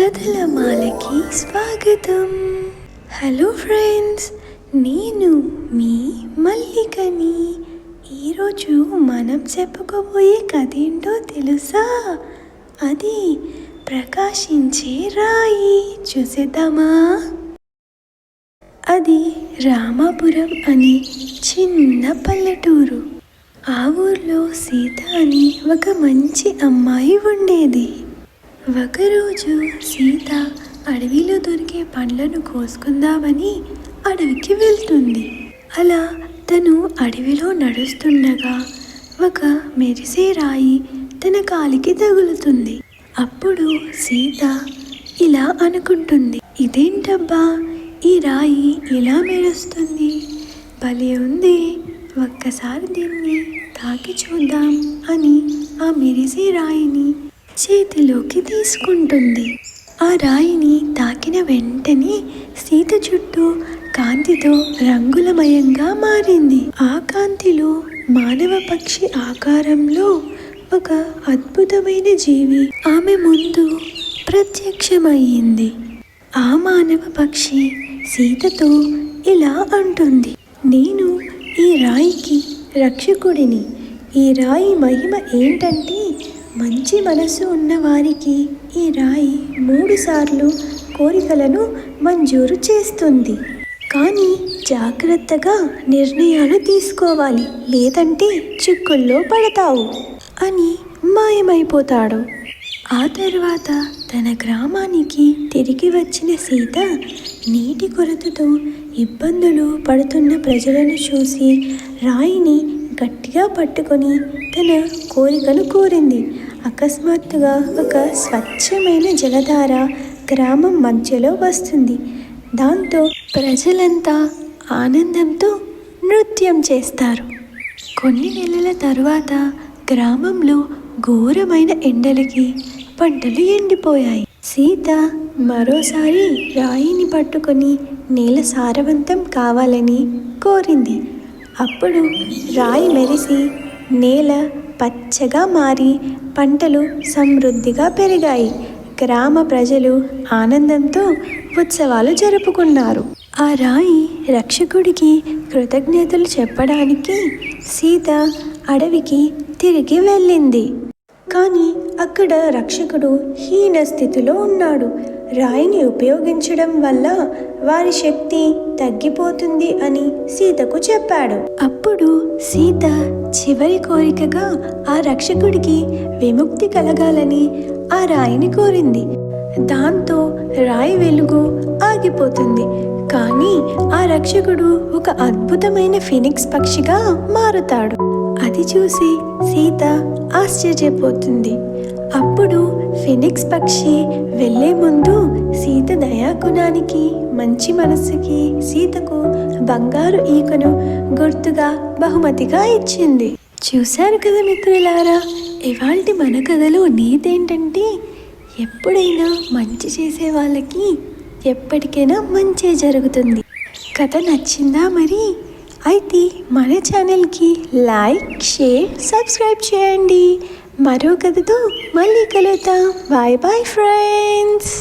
కథలమాలకి స్వాగతం. Hello friends నేను మీ మల్లికని. ఈరోజు మనం చెప్పుకోబోయే కథ ఏంటో తెలుసా? అది ప్రకాశించే రాయి చూసేద్దామా? అది రామాపురం అనే చిన్న పల్లెటూరు. ఆ ఊర్లో సీత అని ఒక మంచి అమ్మాయి ఉండేది. ఒకరోజు సీత అడవిలో దొరికే పండ్లను కోసుకుందామని అడవికి వెళ్తుంది. అలా తను అడవిలో నడుస్తుండగా ఒక మెరిసే రాయి తన కాలికి తగులుతుంది. అప్పుడు సీత ఇలా అనుకుంటుంది ఇదేంటబ్బా? ఈ రాయి ఇలా మెరుస్తుంది? భలే ఉంది. ఒక్కసారి దీన్ని తాకి చూద్దాం అని ఆ మెరిసే రాయిని చేతిలోకి తీసుకుంటుంది. ఆ రాయిని తాకిన వెంటనే సీత చుట్టూ కాంతితో రంగులమయంగా మారింది. ఆ కాంతిలో మానవ పక్షి ఆకారంలో ఒక అద్భుతమైన జీవి ఆమె ముందు ప్రత్యక్షమయ్యింది. ఆ మానవ పక్షి సీతతో ఇలా అంటుంది. నేను ఈ రాయికి రక్షకుడిని. ఈ రాయి మహిమ ఏంటంటే మంచి మనసు ఉన్న వారికి ఈ రాయి మూడుసార్లు కోరికలను మంజూరు చేస్తుంది. కానీ జాగ్రత్తగా నిర్ణయాలు తీసుకోవాలి. లేదంటే చిక్కుల్లో పడతావు అని మాయమైపోతాడు. ఆ తర్వాత తన గ్రామానికి తిరిగి వచ్చిన సీత నీటి కొరతతో ఇబ్బందులు పడుతున్న ప్రజలను చూసి రాయిని గట్టిగా పట్టుకొని తన కోరికను కోరింది. అకస్మాత్తుగా ఒక స్వచ్ఛమైన జలధార గ్రామం మధ్యలో వస్తుంది. దాంతో ప్రజలంతా ఆనందంతో నృత్యం చేస్తారు. కొన్ని నెలల తర్వాత గ్రామంలో ఘోరమైన ఎండలకి పంటలు ఎండిపోయాయి. సీత మరోసారి రాయిని పట్టుకొని నేల సారవంతం కావాలని కోరింది. అప్పుడు రాయి మెరిసి నేల పచ్చగా మారి పంటలు సమృద్ధిగా పెరిగాయి. గ్రామ ప్రజలు ఆనందంతో ఉత్సవాలు జరుపుకున్నారు. ఆ రాయి రక్షకుడికి కృతజ్ఞతలు చెప్పడానికి సీత అడవికి తిరిగి వెళ్ళింది. కానీ అక్కడ రక్షకుడు హీన స్థితిలో ఉన్నాడు. రాయిని ఉపయోగించడం వల్ల వారి శక్తి తగ్గిపోతుంది అని సీతకు చెప్పాడు. అప్పుడు సీత చివరి కోరికగా ఆ రక్షకుడికి విముక్తి కలగాలని ఆ రాయిని కోరింది. దాంతో రాయి వెలుగు ఆగిపోతుంది. కానీ ఆ రక్షకుడు ఒక అద్భుతమైన ఫినిక్స్ పక్షిగా మారుతాడు. అది చూసి సీత ఆశ్చర్యపోతుంది. అప్పుడు ఫినిక్స్ పక్షి వెళ్ళే ముందు సీత దయాగుణానికి మంచి మనసుకి సీతకు బంగారు ఈకను గుర్తుగా బహుమతిగా ఇచ్చింది. చూశారు కదా మిత్రులారా ఇవాళ మన కథలో నీతేంటంటే ఎప్పుడైనా మంచి చేసే వాళ్ళకి ఎప్పటికైనా మంచి జరుగుతుంది. కథ నచ్చిందా మరి? అయితే మన ఛానల్కి లైక్ షేర్ సబ్స్క్రైబ్ చేయండి. మరో కథతో మళ్ళీ కలుద్దాం. Bye bye friends